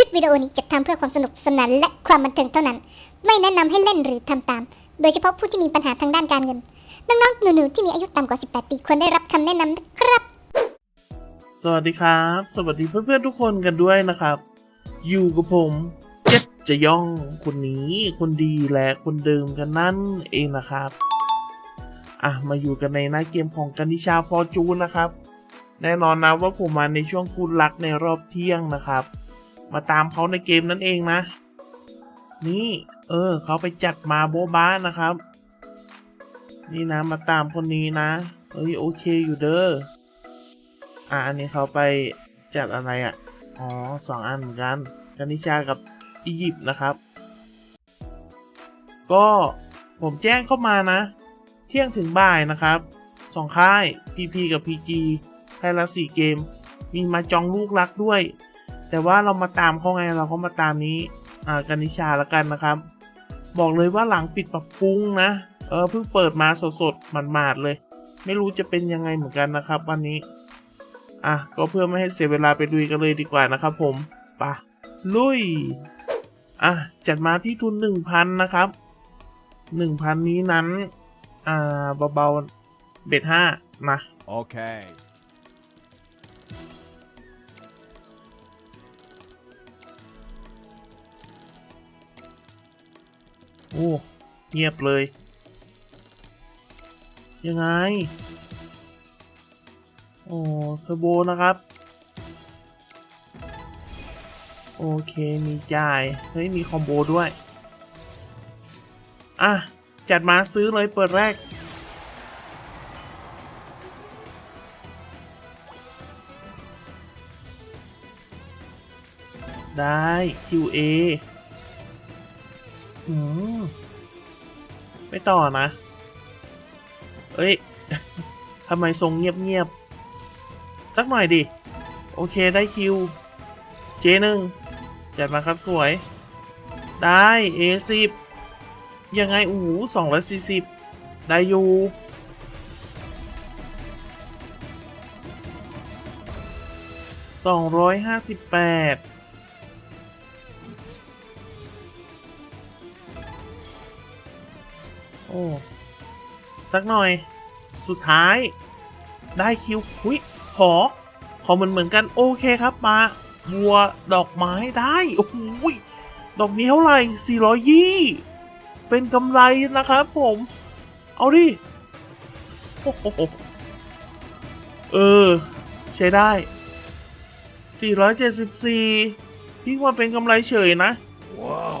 คลิปวิดีโอนี้จัดทำเพื่อความสนุกสนานและความบันเทิงเท่านั้น ไม่แนะนำให้เล่นหรือทำตาม โดยเฉพาะผู้ที่มีปัญหาทางด้านการเงิน น้องๆ หนูๆ ที่มีอายุต่ำกว่า 18 ปีควรได้รับคำแนะนำนะครับ สวัสดีครับ สวัสดีเพื่อนๆทุกคนกันด้วยนะครับ อยู่กับผมเจ็ดจะย่องคนนี้คนดีและคนเดิมกันนั่นเองนะครับ อะมาอยู่กันในหน้าเกมของกันิชาฟอร์จูนนะครับ แน่นอนนะว่าผมมาในช่วงคูณรักในรอบเที่ยงนะครับ มาตามเขาในเกมนั่นเองนะ นี่ เออ เขาไปจัดมาโบบ้านะครับ นี่นะมาตามคนนี้นะเอ้ยโอเคอยู่เด้ออะอันนี้เขาไปจัดอะไรอะ อ๋อสองอันเหมือนกันกานิชากับอียิปต์นะครับ ก็ผมแจ้งเข้ามานะ เที่ยงถึงบ่ายนะครับสองค่าย PP กับ PG ค่ายละสี่เกม มีมาจองลูกรักด้วย แต่ว่าเรามาตามเขาไงเราก็มาตามนี้อ่ากานิชาละกันนะครับ บอกเลยว่าหลังปิดปรับปรุงนะเออเพิ่งเปิดมาสดๆหมาดๆเลย ไม่รู้จะเป็นยังไงเหมือนกันนะครับวันนี้อะก็เพื่อไม่ให้เสียเวลาไปดูกันเลยดีกว่านะครับ ผมไปะลุยอะจัดมาที่ทุนหนึ่งพันนะครับหนึ่งพันนี้นั้น อ่าเบาๆเบ็ดห้านะ Okay. โอ้ เงียบเลย ยังไง โอ้เทอร์โบนะครับ โอเค มีจ่าย เฮ้ย มีคอมโบด้วย อะ จัดมาซื้อเลยเปิดแรกได้ QA อืมไม่ต่อนะ เอ้ย ทำไมทรงเงียบๆ สักหน่อยดิ โอเคได้คิว เจหนึ่งจัดมาครับสวย ได้ A10 ยังไงโอ้โหสองร้อยสี่สิบได้อยู่สองร้อยห้าสิบแปด โอ้สักหน่อย สุดท้าย ได้คิวหุยขอ ขอเหมือนเหมือนกันโอเคครับมาบัวดอกไม้ได้ โอ้โหยดอกนี้เท่าไหร่สี่ร้อยยี่เป็นกำไรนะครับผม เอาดิโอ้โหเออ ใช้ได้ 474พี่ว่าเป็นกำไรเฉยนะ Wow.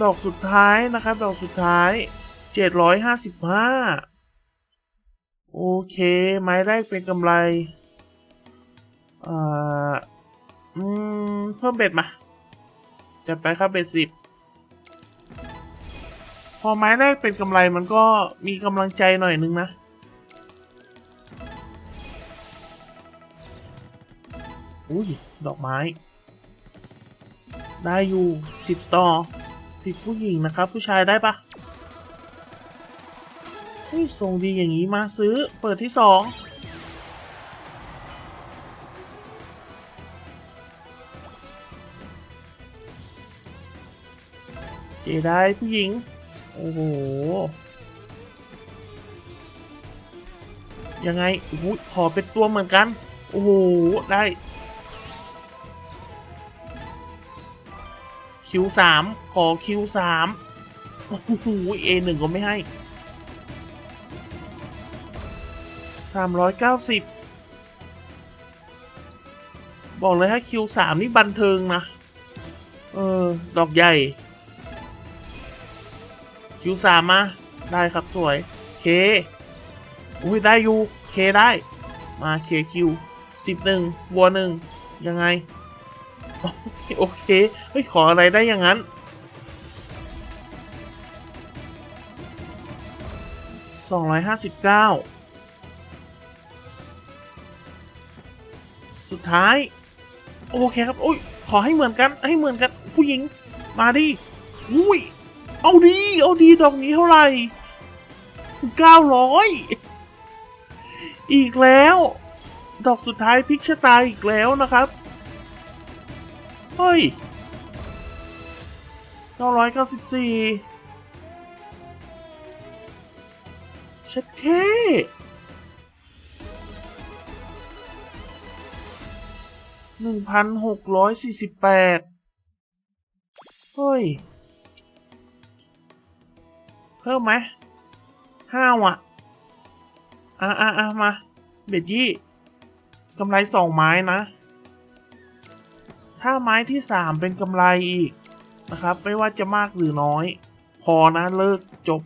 ดอกสุดท้ายนะครับ ดอกสุดท้ายเจ็ดร้อยห้าสิบห้าโอเค ไม้แรกเป็นกำไรอ่าอืม เพิ่มเบ็ดมาจัดไปครับเบ็ดสิบพอไม้แรกเป็นกำไรมันก็มีกำลังใจหน่อยนึงนะ อุ้ย ดอกไม้ ได้อยู่สิบต่อ สิบผู้หญิงนะครับ ผู้ชายได้ปะเฮ้ยทรงดีอย่างนี้มาซื้อเปิดที่สองเจได้ผู้หญิง โอ้โห ยังไงโอ้โหขอเป็นตัวเหมือนกัน โอ้โห ได้ คิวสามขอคิวสามโอ้โหเอหนึ่งก็ไม่ให้สามร้อยเก้าสิบบอกเลยถ้าคิวสามนี่บันเทิงนะ เออ ดอกใหญ่ คิวสามมา ได้ครับสวย เค อุ้ยได้อยู่ เคได้ มาเคคิวสิบหนึ่งวัวหนึ่งยังไง โอเค เฮ้ย ขออะไรได้อย่างนั้น สองร้อยห้าสิบเก้า สุดท้าย โอเคครับอุ้ย ขอให้เหมือนกัน ให้เหมือนกัน ผู้หญิง มาดิ อุ้ย เอาดี เอาดี ดอกนี้เท่าไหร่เก้าร้อย อีกแล้ว ดอกสุดท้ายพิกชะตาอีกแล้วนะครับ เฮ้ยเก้าร้อยเช็ดเคหนึ่งพันหกร้อยสี่สิบแปดเฮ้ย เพิ่มไหมห้าว่ะอะ อะอะมา เบ็ดยี่กำไรสองไม้นะ ถ้าไม้ที่สามเป็นกำไรอีกนะครับ ไม่ว่าจะมากหรือน้อย พอนะเลิกจบ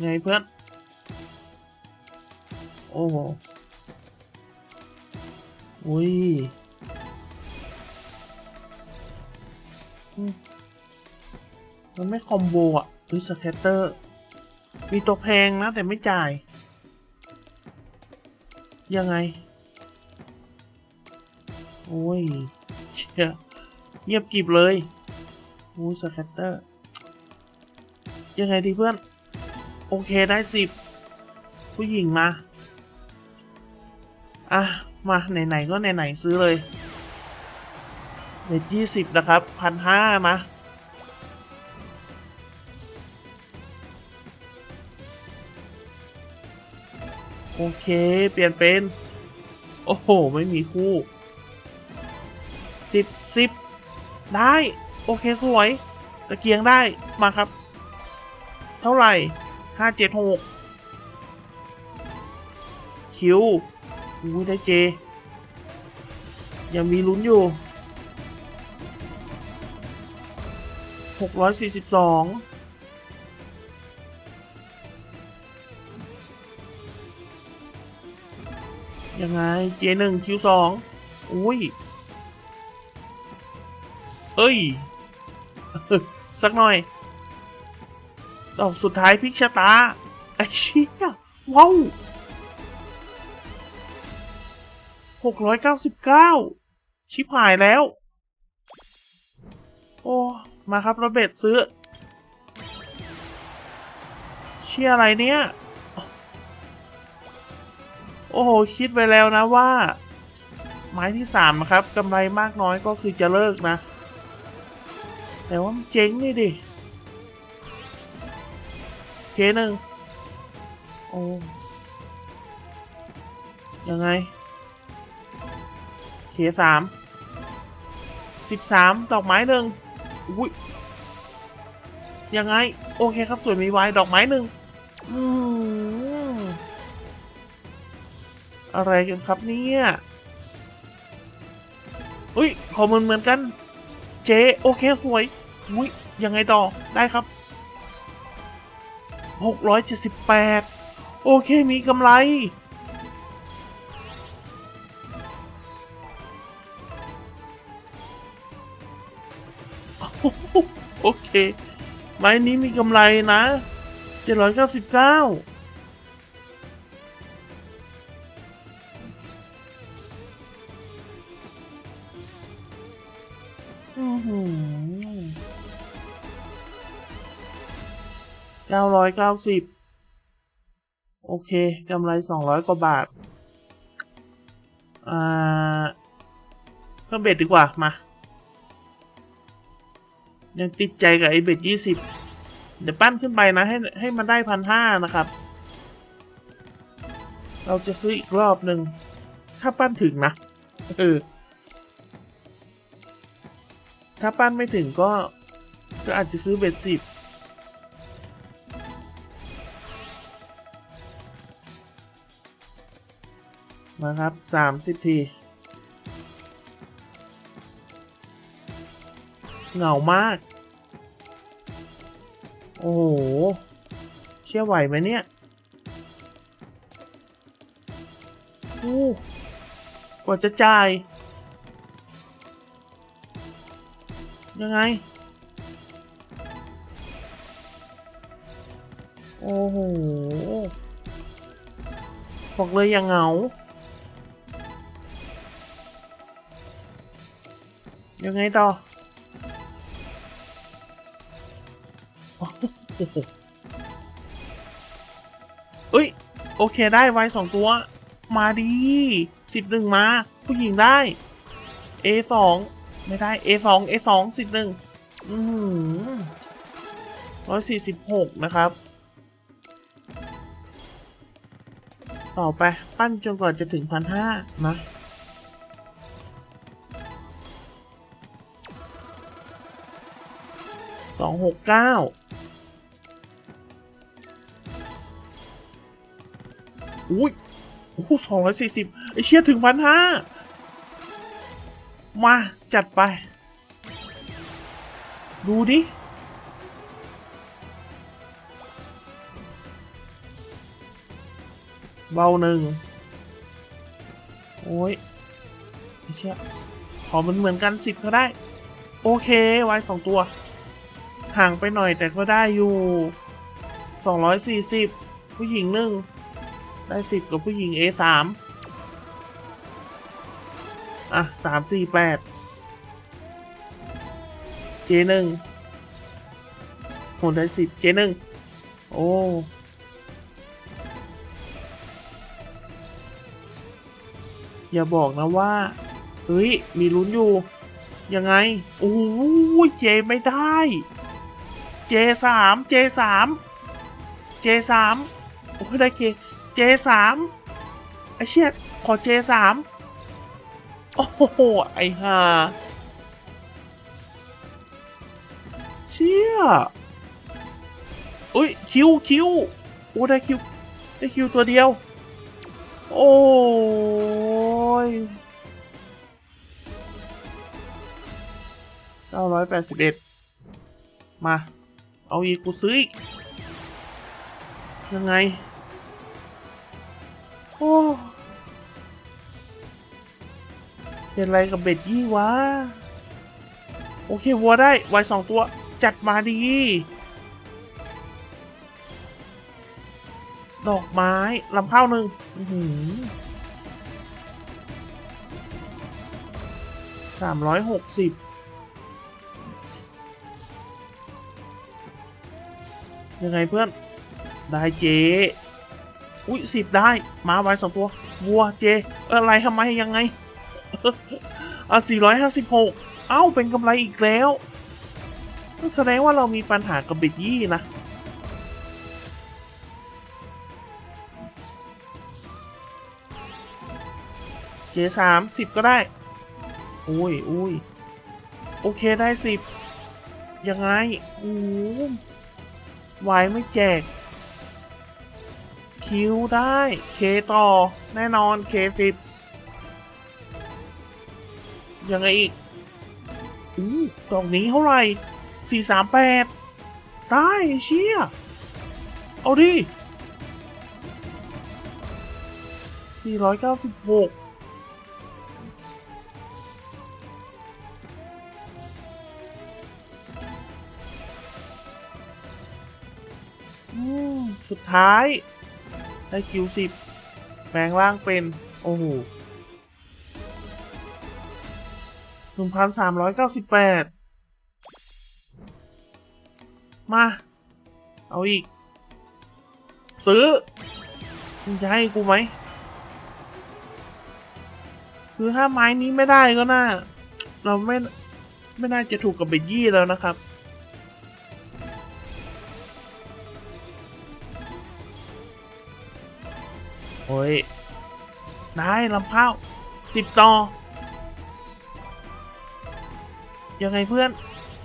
ไงเพื่อน โอ้โหอุ้ยมมันไม่คอมโบอะหรือสแคตเตอร์ มีตัวแพงนะ แต่ไม่จ่าย ยังไง โอ้ยเชี่ยเงียบกริบเลยโอ้ยสแคตเตอร์ ยังไงดีเพื่อน โอเคได้สิบผู้หญิงมา อะ มา ไหน ๆ ก็ไหน ๆ ซื้อเลยเน็ตยี่สิบนะครับพันห้านะ โอเค เปลี่ยนเป็น โอ้โห ไม่มีคู่สิบสิบได้ โอเคสวยตะเกียงได้มาครับ เท่าไหร่ห้าเจ็ดหกคิวอุ้ยได้เจ ยังมีลุ้นอยู่หกร้อยสี่สิบสอง ยังไงเจหนึ่งคิวสองอุ้ยเอ้ย สักหน่อย ดอกสุดท้ายพิกชะตา ไอ้เชี่ยว้าวหกร้อยเก้าสิบเก้าชิบหายแล้ว โอ้ มาครับระเบิดซื้อ เชี่ยอะไรเนี่ย โอ้โห คิดไปแล้วนะว่า ไม้ที่สามครับกำไรมากน้อยก็คือจะเลิกนะ แต่ว่ามันเจ๊งนี่ดิเคหนึ่งโอ้ยังไงเคสามสิบสามดอกไม้หนึ่งอุ้ยยังไง โอเคครับสวยมีไว้ดอกไม้หนึ่งอืม อะไรกันครับเนี่ยอุ้ยขอเหมืนเหมือนกัน เจ๊โอเคสวยอุ้ยยังไงต่อได้ครับ 678 โอเคมีกำไร โอเค ไม้นี้มีกำไรนะ 799 อยเก้าสิบเก้าอือหือเก้าร้อยเก้าสิบโอเคกำไรสองร้อยกว่าบาท อ่าเพิ่มเบ็ดดีกว่า มา ยังติดใจกับไอ้เบ็ดยี่สิบเดี๋ยวปั้นขึ้นไปนะ ให้ให้มันได้พันห้านะครับ เราจะซื้ออีกรอบหนึ่ง ถ้าปั้นถึงนะ เออ ถ้าปั้นไม่ถึงก็ ก็อาจจะซื้อเบ็ดสิบมาครับสามสิบทีเหงามาก โอ้โห เชื่อไหวไหมเนี่ยอู้กว่าจะจ่าย ยังไง โอ้โห บอกเลยอย่างเหงา ยังไงต่ออ้โหเอ้ย โอเคได้ไว้สองตัว มาดีสิบหนึ่งมา ผู้หญิงได้ A สอง ไม่ได้ A สอง A สองสิบหนึ่งอืมร้อยสี่สิบหกนะครับ ต่อไป ปั้นจนกว่าจะถึงพันห้านะสองหกเก้าอุ้ยโอ้สองร้อยสี่สิบไอเชี่ยถึงพันห้า มา จัดไป ดูดิ เบาหนึ่ง โอ้ยไอเชี่ยขอมันเหมือนกันสิบก็ได้ โอเค ไว้สองตัว ห่างไปหน่อยแต่ก็ได้อยู่สองร้อยสี่สิบผู้หญิงหนึ่งได้สิบกับผู้หญิง A สาม อะสามสี่แปด J หนึ่งโหได้สิบ J หนึ่งโอ้อย่าบอกนะว่า เฮ้ย มีลุ้นอยู่ ยังไง โอ้ยเจไม่ได้ เจสามเจสามเจสามโอ้ยได้เจเจสามไอเชี่ยขอเจสาม โอ้โห ไอห่าเชี่ยอุ้ย คิวคิวโอ้ได้คิว ได้คิวตัวเดียว โอ้ยเก้าร้อยแปดสิบเอ็ดมา เอาอีก กูซื้ออีก ยังไง โอ้ เป็นไรกับเบ็ดยี่วะ โอเควัวได้ไวสองตัวจัดมาดี ดอกไม้ลำข้าวหนึ่งสามร้อยหกสิบยังไงเพื่อน ได้เจ อุ้ยสิบได้ มาไว้สองตัว วัวเจ อะไรทำไมยังไง อะสี่ร้อยห้าสิบหกเอ้า เป็นกำไรอีกแล้ว แสดงว่าเรามีปัญหากับเบ็ดยี่นะ เจสามสิบก็ได้ อุ้ยอุ้ยโอเคได้สิบ ยังไงโอ้วายไม่แจก คิวได้ เคต่อ แน่นอนเคสิบ ยังไงอีกอู้ดอกนี้เท่าไหร่สี่สามแปดได้เชี่ย เอาดิสี่ร้อยเก้าสิบหกอืมสุดท้าย ได้คิวสิบแปลงร่างเป็น โอ้โห หนึ่งพันสามร้อยเก้าสิบแปดมา เอาอีก ซื้อมึงจะให้กูไหมคือถ้าไม้นี้ไม่ได้ก็น่า เราไม่ ไม่น่าจะถูกกับเบยี่แล้วนะครับ โอ้ย ได้ลำข้าสิบต่อ ยังไงเพื่อน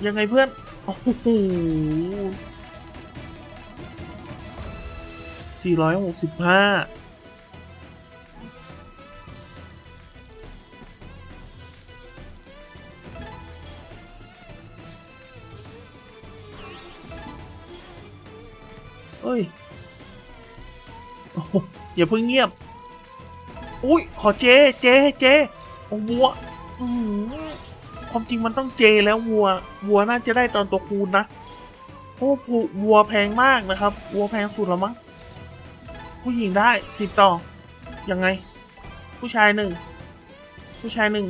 ยังไงเพื่อน โอ้โหสี่ร้อยหกสิบห้าเอ้ยโอ้โหอย่าเพิ่งเงียบ อุ้ย ขอเจ เจ เจ โอ้วัวอืม ความจริงมันต้องเจแล้ววัว วัวน่าจะได้ตอนตัวคูณนะเพราะวัวแพงมากนะครับ วัวแพงสุดแล้วมั้งผู้หญิงได้สิบต่อ ยังไง ผู้ชายหนึ่ง ผู้ชายหนึ่ง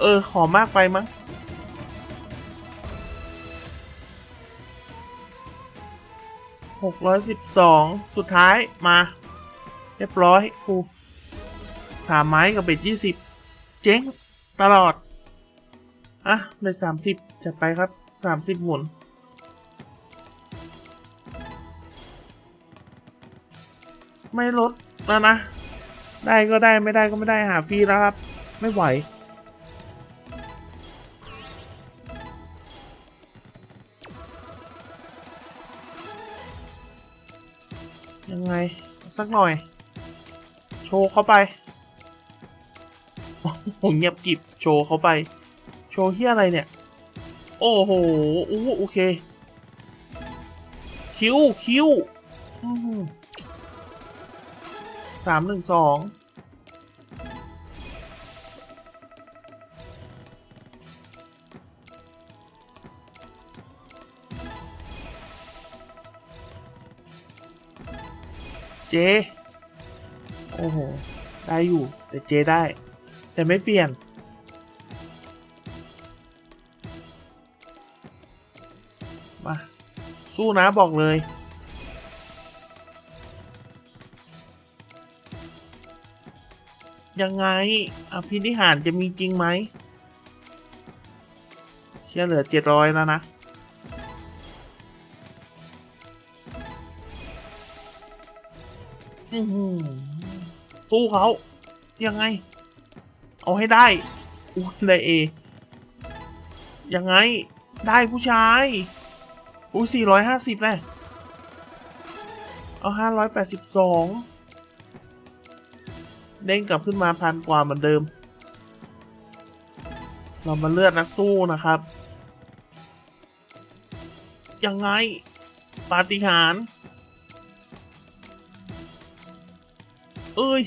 เออ ขอมากไปมั้ง หกร้อยสิบสอง สุดท้ายมา เรียบร้อยครูสามไม้กับเบ็ดยี่สิบ เจ๊งตลอด อะเบ็ดสามสิบจัดไปครับสามสิบหมุน ไม่ลดแล้วนะ ได้ก็ได้ไม่ได้ก็ไม่ได้หาฟรีแล้วครับ ไม่ไหว ยังไง สักหน่อย โชว์เข้าไป ผมเงียบกิบโชว์เขาไป โชว์เฮียอะไรเนี่ย โอ้โหอู้โอเค คิวคิวสามหนึ่งสองเจ โอ้โห ได้อยู่ แต่เจได้ แต่ไม่เปลี่ยน มา สู้นะบอกเลย ยังไง อภินิหารจะมีจริงไหม เชื่อเหลือเจ็ดร้อยแล้วนะสู้เขายังไง เอาให้ได้อู้ได้เอยังไงได้ผู้ชายอู้สี่ร้อยห้าสิบเลยเอาห้าร้อยแปดสิบสองเด้งกลับขึ้นมาพันกว่าเหมือนเดิม เรามาเลือดนักสู้นะครับ ยังไง ปาฏิหาริย์เอ้ย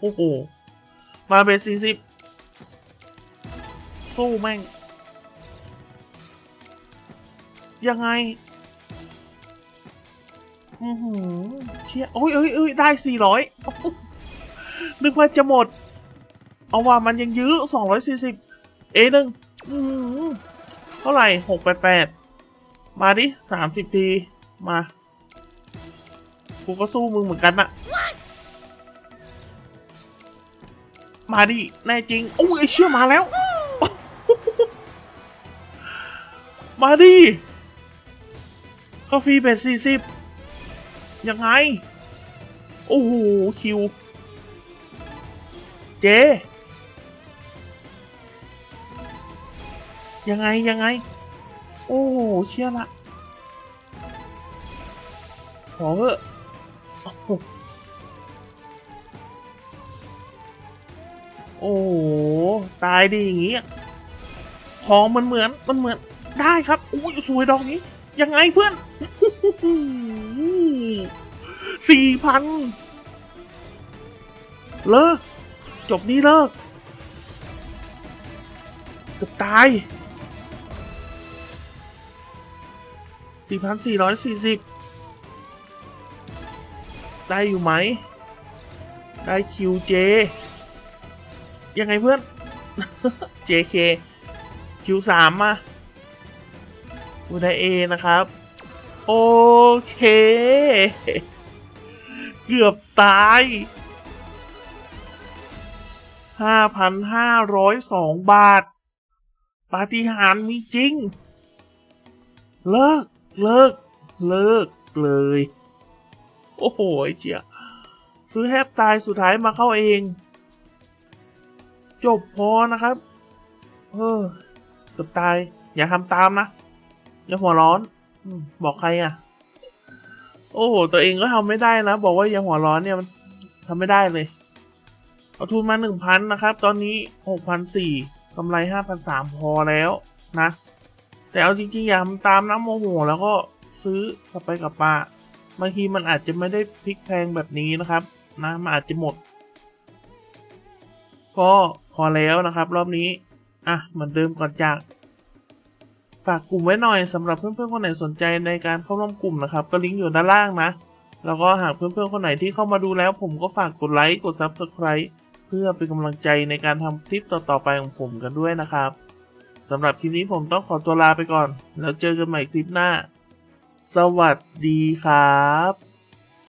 โอ้โห มาเป็นสี่สิบสู้แม่ง ยังไง อือหือเชี่ยโอ้ยเอ้ยเอ้ยได้สี่ร้อยนึกว่าจะหมด เอาว่ามันยังยื้อสองร้อยสี่สิบเอหนึ่งอือหือเท่าไหร่หกแปดแปดมาดิสามสิบที มา กูก็สู้มึงเหมือนกันอะ มาดิแน่จริงโอ้ยไอเชี่ยมาแล้ว มาดิกาแฟเป็ดสี่สิบยังไง โอ้โห คิว เจ ยังไง ยังไง โอ้โห เชี่ยละขอเถอะ โอ้โหตายดีอย่างงี้ของมันเหมือนมันเหมือนได้ครับอุ้ยสวยดอกนี้ ยังไงเพื่อนสี่พันเลิก จบนี้เลิกเกือบตายสี่พันสี่ร้อยสี่สิบได้อยู่ไหม ได้คิวเจ ยังไงเพื่อน JK Q3 มาอุได้ A นะครับ โอเค เกือบตาย5,502บาท ปาฏิหาริย์มีจริง เลิก เลิก เลิกเลย โอ้โหเจียซื้อแทบตายสุดท้ายมาเข้าเอง จบพอนะครับ เออเกือบตาย อย่าทำตามนะ อย่าหัวร้อนอบอกใครอะ โอ้โห ตัวเองก็ทำไม่ได้นะ บอกว่าอย่าหัวร้อนเนี่ยมันทำไม่ได้เลย เอาทุนมาหนึ่งพันนะครับ ตอนนี้หกพันสี่กำไรห้าพันสามพอแล้วนะ แต่เอาจริงๆ อย่าทำตามนะโมโห แล้วก็ซื้อกลับไปกลับมาบางทีมันอาจจะไม่ได้พลิกแพงแบบนี้นะครับ นะ มันอาจจะหมด ก็พอแล้วนะครับ รอบนี้ อะเหมือนเดิมก่อนจาก ฝากกลุ่มไว้หน่อยสำหรับเพื่อนๆคนไหนสนใจในการเข้าร่วมกลุ่มนะครับ ก็ลิงก์อยู่ด้านล่างนะ แล้วก็หากเพื่อนๆคนไหนที่เข้ามาดูแล้ว ผมก็ฝากกดไลค์กด Subscribe เพื่อเป็นกำลังใจในการทำคลิปต่อๆไปของผมกันด้วยนะครับสำหรับคลิปนี้ผมต้องขอตัวลาไปก่อน แล้วเจอกันใหม่คลิปหน้า สวัสดีครับ